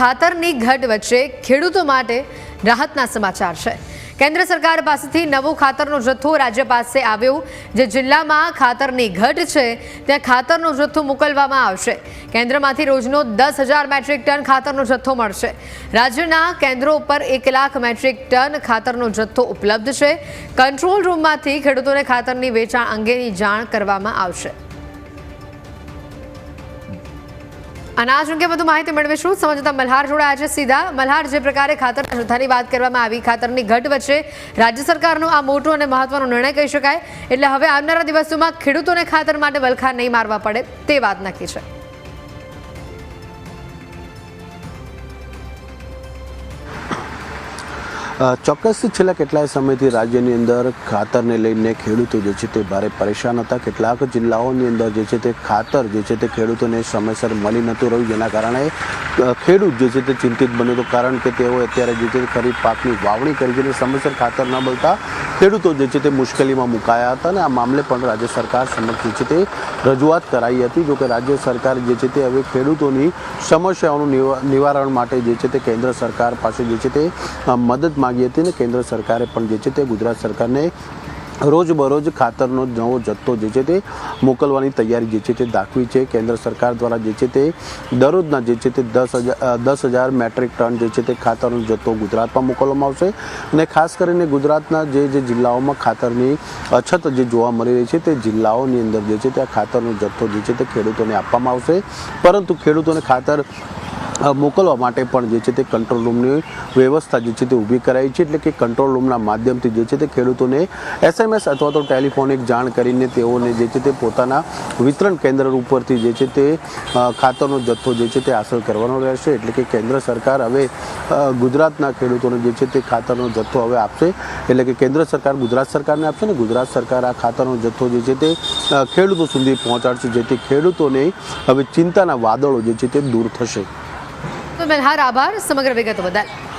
ખાતરની ઘટ વચ્ચે ખેડૂતો માટે રાહતના સમાચાર છે. કેન્દ્ર સરકાર પાસેથી નવો ખાતરનો જથ્થો રાજ્ય પાસે આવ્યો, જે જિલ્લામાં ખાતરની ઘટ છે, ત્યાં ખાતરનો જથ્થો મોકલવામાં આવશે. કેન્દ્રમાંથી રોજનો દસ હજાર મેટ્રિક ટન ખાતરનો જથ્થો મળશે. રાજ્યના કેન્દ્રો ઉપર એક લાખ મેટ્રિક ટન ખાતરનો જથ્થો ઉપલબ્ધ છે. કંટ્રોલ રૂમમાંથી ખેડૂતોને ખાતરની વેચાણ અંગેની જાણ કરવામાં આવશે. અનાજ અંગે વધુ માહિતી મેળવીશું સમજતા મલ્હાર જોડાયા છે સીધા. મલ્હાર જે પ્રકારે ખાતરના જથ્થાની વાત કરવામાં આવી, ખાતરની ઘટ વચ્ચે રાજ્ય સરકારનો આ મોટો અને મહત્વનો નિર્ણય કહી શકાય. એટલે હવે આવનારા દિવસોમાં ખેડૂતોને ખાતર માટે વલખા નહીં મારવા પડે તે વાત નક્કી છે. અ, ચોક્કસથી છેલ્લા કેટલાય સમયથી રાજ્યની અંદર ખાતરને લઈને ખેડૂતો જે છે તે ભારે પરેશાન હતા. કેટલાક જિલ્લાઓની અંદર જે છે તે ખાતર જે છે તે ખેડૂતોને સમયસર મળી નહોતું રહ્યું. જેના કારણે ખેડૂત જે છે તે ચિંતિત બન્યો હતો. કારણ કે તેઓ અત્યારે જે છે ખરીફ પાકની વાવણી કરી છે સમયસર ખાતર ન મળતા ખેડૂતો જે છે તે મુશ્કેલીમાં મુકાયા હતા અને આ મામલે પણ રાજ્ય સરકાર સમક્ષ જે છે તે રજૂઆત કરાઈ હતી. જોકે રાજ્ય સરકાર જે છે તે હવે ખેડૂતોની સમસ્યાઓનું નિવારણ માટે જે છે તે કેન્દ્ર સરકાર પાસે જે છે તે મદદ માંગી હતી અને કેન્દ્ર સરકારે પણ જે છે તે ગુજરાત સરકારને રોજબરોજ ખાતરનો નવો જથ્થો જે છે તે મોકલવાની તૈયારી જે છે તે દાખવી છે. કેન્દ્ર સરકાર દ્વારા જે છે તે દરરોજના જે છે તે દસ હજાર દસ હજાર મેટ્રિક ટન જે છે તે ખાતરનો જથ્થો ગુજરાતમાં મોકલવામાં આવશે. અને ખાસ કરીને ગુજરાતના જે જે જિલ્લાઓમાં ખાતરની અછત જે જોવા મળી રહી છે તે જિલ્લાઓની અંદર જે છે તે ખાતરનો જથ્થો જે છે તે ખેડૂતોને આપવામાં આવશે. પરંતુ ખેડૂતોને ખાતર મોકલવા માટે પણ જે છે તે કંટ્રોલ રૂમની વ્યવસ્થા જે છે તે ઊભી કરાઈ છે. એટલે કે કંટ્રોલ રૂમના માધ્યમથી જે છે તે ખેડૂતોને એસએમએસ અથવા તો ટેલિફોનિક જાણ કરીને તેઓને જે છે તે પોતાના વિતરણ કેન્દ્ર ઉપરથી જે છે તે ખાતરનો જથ્થો જે છે તે હાંસલ કરવાનો રહેશે. એટલે કે કેન્દ્ર સરકાર હવે ગુજરાતના ખેડૂતોને જે છે તે ખાતરનો જથ્થો હવે આપશે. એટલે કે કેન્દ્ર સરકાર ગુજરાત સરકારને આપશે ને ગુજરાત સરકાર આ ખાતરનો જથ્થો જે છે તે ખેડૂતો સુધી પહોંચાડશે જેથી ખેડૂતોને હવે ચિંતાના વાદળો જે છે તે દૂર થશે. તો મલ્હાર આભાર સમગ્ર વિગતો બદલ